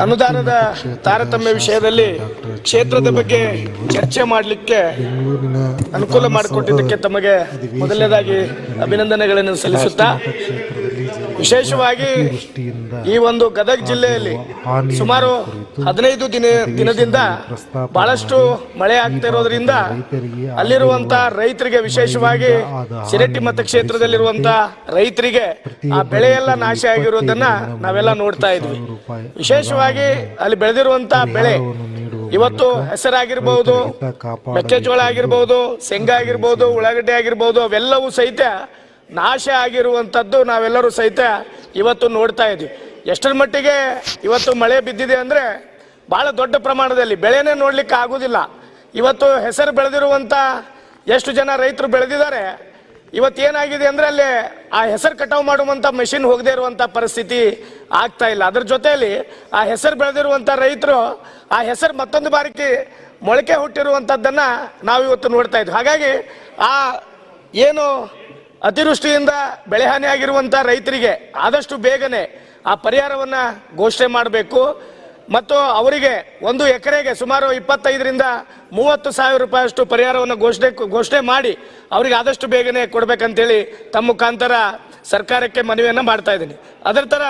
ಅನುದಾನದ ತಾರತಮ್ಯ ವಿಷಯದಲ್ಲಿ ಕ್ಷೇತ್ರದ ಬಗ್ಗೆ ಚರ್ಚೆ ಮಾಡಲಿಕ್ಕೆ ಅನುಕೂಲ ಮಾಡಿಕೊಟ್ಟಿದ್ದಕ್ಕೆ ತಮಗೆ ಮೊದಲನೇದಾಗಿ ಅಭಿನಂದನೆಗಳನ್ನು ಸಲ್ಲಿಸುತ್ತಾ ವಿಶೇಷವಾಗಿ ಈ ಒಂದು ಗದಗ ಜಿಲ್ಲೆಯಲ್ಲಿ ಸುಮಾರು ಹದಿನೈದು ದಿನ ದಿನದಿಂದ ಬಹಳಷ್ಟು ಮಳೆ ಆಗ್ತಾ ಅಲ್ಲಿರುವಂತ ರೈತರಿಗೆ ವಿಶೇಷವಾಗಿ ಸಿರಟ್ಟಿ ಮತಕ್ಷೇತ್ರದಲ್ಲಿರುವಂತ ರೈತರಿಗೆ ಆ ಬೆಳೆ ಎಲ್ಲ ನಾಶ ಆಗಿರೋದನ್ನ ನಾವೆಲ್ಲ ನೋಡ್ತಾ ಇದ್ವಿ. ವಿಶೇಷವಾಗಿ ಅಲ್ಲಿ ಬೆಳೆದಿರುವಂತ ಬೆಳೆ ಇವತ್ತು ಹೆಸರಾಗಿರ್ಬಹುದು ಮೆಕ್ಕೆಜೋಳ ಆಗಿರ್ಬಹುದು ಶೇಂಗಾ ಆಗಿರ್ಬಹುದು ಉಳ್ಳಾಗಡ್ಡೆ ಆಗಿರ್ಬಹುದು ಅವೆಲ್ಲವೂ ಸಹಿತ ನಾಶ ಆಗಿರುವಂಥದ್ದು ನಾವೆಲ್ಲರೂ ಸಹಿತ ಇವತ್ತು ನೋಡ್ತಾ ಇದ್ವಿ ಎಷ್ಟರ ಮಟ್ಟಿಗೆ ಇವತ್ತು ಮಳೆ ಬಿದ್ದಿದೆ ಅಂದರೆ ಭಾಳ ದೊಡ್ಡ ಪ್ರಮಾಣದಲ್ಲಿ ಬೆಳೆನೇ ನೋಡ್ಲಿಕ್ಕೆ ಆಗೋದಿಲ್ಲ. ಇವತ್ತು ಹೆಸರು ಬೆಳೆದಿರುವಂಥ ಎಷ್ಟು ಜನ ರೈತರು ಬೆಳೆದಿದ್ದಾರೆ ಇವತ್ತೇನಾಗಿದೆ ಅಂದರೆ ಅಲ್ಲಿ ಆ ಹೆಸರು ಕಟಾವು ಮಾಡುವಂಥ ಮೆಷಿನ್ ಹೋಗದೇ ಇರುವಂಥ ಪರಿಸ್ಥಿತಿ ಆಗ್ತಾ ಇಲ್ಲ. ಅದ್ರ ಜೊತೆಯಲ್ಲಿ ಆ ಹೆಸರು ಬೆಳೆದಿರುವಂಥ ರೈತರು ಆ ಹೆಸರು ಮತ್ತೊಂದು ಬಾರಿಗೆ ಮೊಳಕೆ ಹುಟ್ಟಿರುವಂಥದ್ದನ್ನು ನಾವು ಇವತ್ತು ನೋಡ್ತಾ ಇದ್ವಿ. ಹಾಗಾಗಿ ಆ ಏನು ಅತಿವೃಷ್ಟಿಯಿಂದ ಬೆಳೆ ಹಾನಿ ಆಗಿರುವಂತ ರೈತರಿಗೆ ಆದಷ್ಟು ಬೇಗನೆ ಆ ಪರಿಹಾರವನ್ನ ಘೋಷಣೆ ಮಾಡಬೇಕು. ಮತ್ತು ಅವರಿಗೆ ಒಂದು ಎಕರೆಗೆ ಸುಮಾರು ಇಪ್ಪತ್ತೈದರಿಂದ ಮೂವತ್ತು ಸಾವಿರ ರೂಪಾಯಿಯಷ್ಟು ಪರಿಹಾರವನ್ನು ಘೋಷಣೆ ಘೋಷಣೆ ಮಾಡಿ ಅವರಿಗೆ ಆದಷ್ಟು ಬೇಗನೆ ಕೊಡಬೇಕಂತೇಳಿ ತಮ್ಮ ಮುಖಾಂತರ ಸರ್ಕಾರಕ್ಕೆ ಮನವಿಯನ್ನು ಮಾಡ್ತಾ ಇದ್ದೀನಿ. ಅದರ ತರ